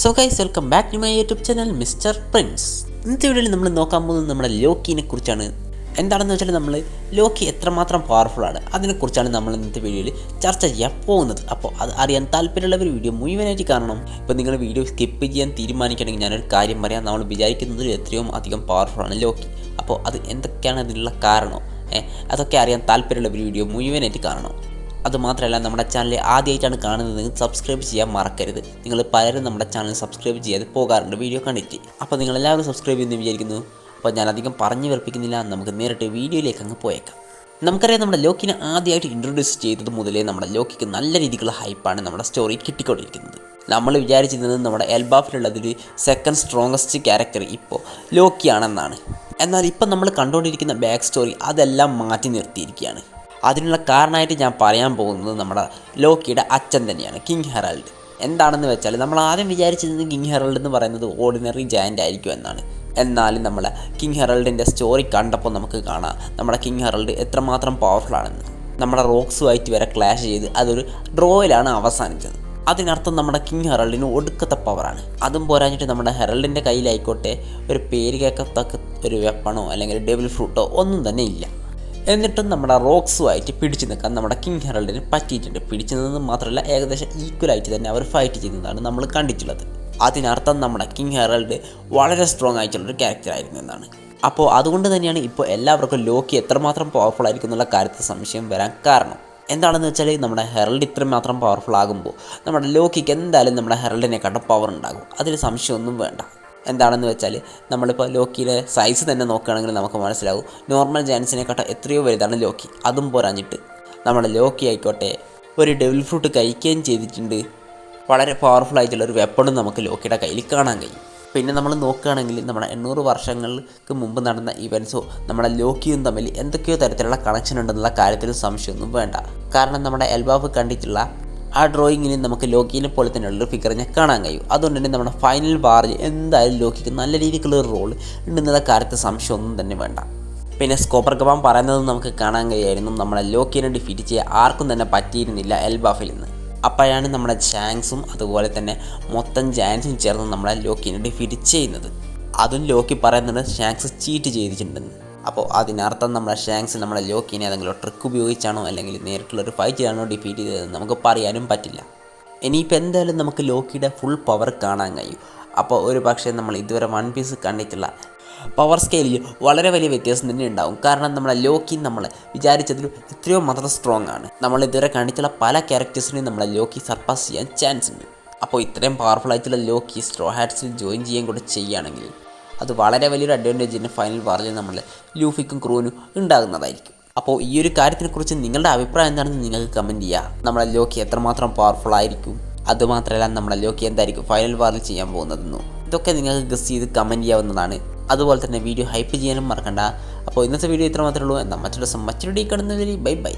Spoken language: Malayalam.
So guys welcome back to my YouTube channel mister prince ഇന്നത്തെ വീഡിയോയിൽ നമ്മൾ നോക്കാൻ പോകുന്നത് നമ്മുടെ ലോക്കിനെ കുറിച്ചാണ്. എന്താണെന്ന് വെച്ചാൽ നമ്മൾ ലോക്കി എത്രമാത്രം പവർഫുൾ ആണ് അതിനെക്കുറിച്ചാണ് നമ്മൾ ഇന്നത്തെ വീഡിയോയിൽ ചർച്ച ചെയ്യാൻ പോകുന്നത്. അപ്പോൾ അത് അറിയാൻ താല്പര്യമുള്ളവർ വീഡിയോ മുഴുവനായിട്ട് കാണണം. ഇപ്പോൾ നിങ്ങൾ വീഡിയോ സ്കിപ്പ് ചെയ്യാൻ തീരുമാനിക്കണമെങ്കിൽ ഞാനൊരു കാര്യം പറയാം. നമ്മൾ വിചാരിക്കുന്നതിൽ എത്രയോ അധികം പവർഫുൾ ആണ് ലോക്കി. അപ്പോൾ അത് എന്തൊക്കെയാണ് അതിനുള്ള കാരണം? അതൊക്കെ അറിയാൻ താല്പര്യമുള്ളവർ വീഡിയോ മുഴുവനായിട്ട് കാണണം. അതുമാത്രമല്ല നമ്മുടെ ചാനൽ ആദ്യമായിട്ടാണ് കാണുന്നതെങ്കിൽ സബ്സ്ക്രൈബ് ചെയ്യാൻ മറക്കരുത്. നിങ്ങൾ പലരും നമ്മുടെ ചാനൽ സബ്സ്ക്രൈബ് ചെയ്യാതെ പോകാറുണ്ട്. വീഡിയോ കണ്ടിട്ട്. അപ്പോൾ നിങ്ങൾ എല്ലാവരും സബ്സ്ക്രൈബ് ചെയ്യുമെന്ന് വിചാരിക്കുന്നു. അപ്പോൾ ഞാൻ അധികം പറഞ്ഞു വെറുപ്പിക്കുന്നില്ല. നമുക്ക് നേരിട്ട് വീഡിയോയിലേക്ക് അങ്ങ് പോയേക്കാം. നമുക്കറിയാം നമ്മുടെ ലോക്കിനെ ആദ്യമായിട്ട് ഇൻട്രൊഡ്യൂസ് ചെയ്തത് മുതലേ നമ്മുടെ ലോക്കിക്ക് നല്ല രീതിക്കുള്ള ഹൈപ്പാണ് നമ്മുടെ സ്റ്റോറി കിട്ടിക്കൊണ്ടിരിക്കുന്നത്. നമ്മൾ വിചാരിച്ചിരുന്നത് നമ്മുടെ എൽബാഫിലുള്ളതൊരു സെക്കൻഡ് സ്ട്രോങ്സ്റ്റ് ക്യാരക്ടർ ഇപ്പോൾ ലോക്കിയാണെന്നാണ്. എന്നാൽ ഇപ്പം നമ്മൾ കണ്ടുകൊണ്ടിരിക്കുന്ന ബാക്ക് സ്റ്റോറി അതെല്ലാം മാറ്റി നിർത്തിയിരിക്കുകയാണ്. അതിനുള്ള കാരണമായിട്ട് ഞാൻ പറയാൻ പോകുന്നത് നമ്മുടെ ലോക്കിയുടെ അച്ഛൻ തന്നെയാണ് കിങ് ഹെറാൾഡ്. എന്താണെന്ന് വെച്ചാൽ നമ്മൾ ആദ്യം വിചാരിച്ചിരുന്നത് കിങ് ഹെറാൾഡ് എന്ന് പറയുന്നത് ഓർഡിനറി ജയന്റ് ആയിരിക്കും എന്നാണ്. എന്നാലും നമ്മൾ കിങ് ഹെറാൾഡിന്റെ സ്റ്റോറി കണ്ടപ്പോൾ നമുക്ക് കാണാം നമ്മുടെ കിങ് ഹെറാൾഡ് എത്രമാത്രം പവർഫുള്ളാണെന്ന് നമ്മുടെ റോക്സുമായിട്ട് വരെ ക്ലാഷ് ചെയ്ത് അതൊരു ഡ്രോയിലാണ് അവസാനിച്ചത്. അതിനർത്ഥം നമ്മുടെ കിങ് ഹെറാൾഡിന് ഒടുക്കത്തെ പവറാണ് അതും പോരാഞ്ഞിട്ട് നമ്മുടെ ഹെറൾഡിന്റെ കയ്യിലായിക്കോട്ടെ ഒരു പേര് കേൾക്കത്തക്ക ഒരു വെപ്പണോ അല്ലെങ്കിൽ ഡെബിൾ ഫ്രൂട്ടോ ഒന്നും തന്നെ ഇല്ല. എന്നിട്ടും നമ്മുടെ റോക്സുമായിട്ട് പിടിച്ചു നിൽക്കാൻ നമ്മുടെ കിങ് ഹെറൾഡിന് പറ്റിയിട്ടുണ്ട്. പിടിച്ചു നിന്നത് മാത്രമല്ല ഏകദേശം ഈക്വലായിട്ട് തന്നെ അവർ ഫൈറ്റ് ചെയ്യുന്നതാണ് നമ്മൾ കണ്ടിട്ടുള്ളത്. അതിനർത്ഥം നമ്മുടെ കിങ് ഹെറൾഡ് വളരെ സ്ട്രോങ് ആയിട്ടുള്ളൊരു ക്യാരക്ടർ ആയിരുന്നു എന്നാണ്. അപ്പോൾ അതുകൊണ്ട് തന്നെയാണ് ഇപ്പോൾ എല്ലാവർക്കും ലോക്കി എത്രമാത്രം പവർഫുൾ ആയിരിക്കും എന്നുള്ള കാര്യത്തിൽ സംശയം വരാൻ കാരണം. എന്താണെന്ന് വെച്ചാൽ നമ്മുടെ ഹെറൽഡ് ഇത്രമാത്രം മാത്രം പവർഫുൾ ആകുമ്പോൾ നമ്മുടെ ലോക്കിക്ക് എന്തായാലും നമ്മുടെ ഹെറൽഡിനെക്കാട്ടും പവർ ഉണ്ടാകും. അതിൽ സംശയമൊന്നും വേണ്ട. എന്താണെന്ന് വെച്ചാൽ നമ്മളിപ്പോൾ ലോക്കിയുടെ സൈസ് തന്നെ നോക്കുകയാണെങ്കിൽ നമുക്ക് മനസ്സിലാവും. നോർമൽ ജാൻസിനെക്കാട്ടും എത്രയോ വലുതാണ് ലോക്കി. അതും പോരാഞ്ഞിട്ട് നമ്മുടെ ലോക്കി ആയിക്കോട്ടെ ഒരു ഡെവിൽ ഫ്രൂട്ട് കഴിക്കുകയും ചെയ്തിട്ടുണ്ട്. വളരെ പവർഫുൾ ആയിട്ടുള്ള ഒരു വെപ്പണും നമുക്ക് ലോക്കിയുടെ കയ്യിൽ കാണാൻ കഴിയും. പിന്നെ നമ്മൾ നോക്കുകയാണെങ്കിൽ നമ്മുടെ എണ്ണൂറ് വർഷങ്ങൾക്ക് മുമ്പ് നടന്ന ഇവൻസോ നമ്മുടെ ലോക്കിയും തമ്മിൽ എന്തൊക്കെയോ തരത്തിലുള്ള കണക്ഷൻ ഉണ്ടെന്നുള്ള കാര്യത്തിൽ സംശയമൊന്നും വേണ്ട. കാരണം നമ്മുടെ എൽബാബ് കണ്ടിട്ടുള്ള ആ ഡ്രോയിങ്ങിന് നമുക്ക് ലോക്കിനെ പോലെ തന്നെയുള്ളൊരു ഫിഗറിനെ കാണാൻ കഴിയും. അതുകൊണ്ട് തന്നെ നമ്മുടെ ഫൈനൽ വാറിൽ എന്തായാലും ലോക്കിക്ക് നല്ല രീതിക്കുള്ള ഒരു റോൾ ഉണ്ടെന്നുള്ള കാര്യത്തിൽ സംശയമൊന്നും തന്നെ വേണ്ട. പിന്നെ സ്കോപ്പർ ഗവാൻ പറയുന്നത് നമുക്ക് കാണാൻ കഴിയായിരുന്നു. നമ്മളെ ലോക്കിനെ ഡിഫീറ്റ് ചെയ്യാൻ ആർക്കും തന്നെ പറ്റിയിരുന്നില്ല എൽബാഫിൽ നിന്ന് അപ്പോഴാണ് നമ്മുടെ ചാങ്സും അതുപോലെ തന്നെ മൊത്തം ജാൻസും ചേർന്ന് നമ്മളെ ലോക്കിനെ ഡിഫീറ്റ് ചെയ്യുന്നത്. അതും ലോക്കി പറയുന്നത് ഷാങ്സ് ചീറ്റ് ചെയ്തിട്ടുണ്ടെന്ന്. അപ്പോൾ അതിനർത്ഥം നമ്മുടെ ഷാങ്സ് നമ്മുടെ ലോക്കിനെ ഏതെങ്കിലും ട്രിക്ക് ഉപയോഗിച്ചാണോ അല്ലെങ്കിൽ നേരിട്ടുള്ളൊരു ആണോ ഡിഫീറ്റ് ചെയ്തതെന്ന് നമുക്ക് പറയാനും പറ്റില്ല. ഇനിയിപ്പോൾ എന്തായാലും നമുക്ക് ലോക്കിയുടെ ഫുൾ പവർ കാണാൻ കഴിയും. അപ്പോൾ ഒരു പക്ഷേ നമ്മൾ ഇതുവരെ വൺ പീസ് കണ്ടിട്ടുള്ള പവർ സ്കെയിലിൽ വളരെ വലിയ വ്യത്യാസം തന്നെ ഉണ്ടാവും. കാരണം നമ്മളെ ലോക്കി നമ്മൾ വിചാരിച്ചതിലും എത്രയോ മാത്രം സ്ട്രോങ് ആണ്. നമ്മൾ ഇതുവരെ കണ്ടിട്ടുള്ള പല ക്യാരക്ടേഴ്സിനെയും നമ്മളെ ലോക്കി സർപ്പാസ് ചെയ്യാൻ ചാൻസ് ഉണ്ട്. അപ്പോൾ ഇത്രയും പവർഫുൾ ആയിട്ടുള്ള ലോക്കി സ്ട്രോ ഹാറ്റ്സിൽ ജോയിൻ ചെയ്യാൻ കൂടെ ചെയ്യുകയാണെങ്കിൽ അത് വളരെ വലിയൊരു അഡ്വാന്റേജ് തന്നെ ഫൈനൽ വാറിൽ നമ്മൾ ലൂഫിക്കും ക്രൂനും ഉണ്ടാകുന്നതായിരിക്കും. അപ്പോൾ ഈ ഒരു കാര്യത്തിനെക്കുറിച്ച് നിങ്ങളുടെ അഭിപ്രായം എന്താണെന്ന് നിങ്ങൾക്ക് കമന്റ് ചെയ്യുക നമ്മളെ ലോക്കി എത്രമാത്രം പവർഫുൾ ആയിരിക്കും? അതുമാത്രമല്ല നമ്മളെ ലോക്കി എന്തായിരിക്കും ഫൈനൽ വാറിൽ ചെയ്യാൻ പോകുന്നതെന്നും. ഇതൊക്കെ നിങ്ങൾക്ക് ഗസ് ചെയ്ത് കമന്റ് ചെയ്യാവുന്നതാണ്. അതുപോലെ തന്നെ വീഡിയോ ഹൈപ്പ് ചെയ്യാനും മറക്കണ്ട. അപ്പോൾ ഇന്നത്തെ വീഡിയോ ഇത്ര മാത്രമേ ഉള്ളൂ. എന്നാൽ മറ്റൊരു ദിവസം മറ്റൊരു ഡീ കാണുന്നവരെ ബൈ ബൈ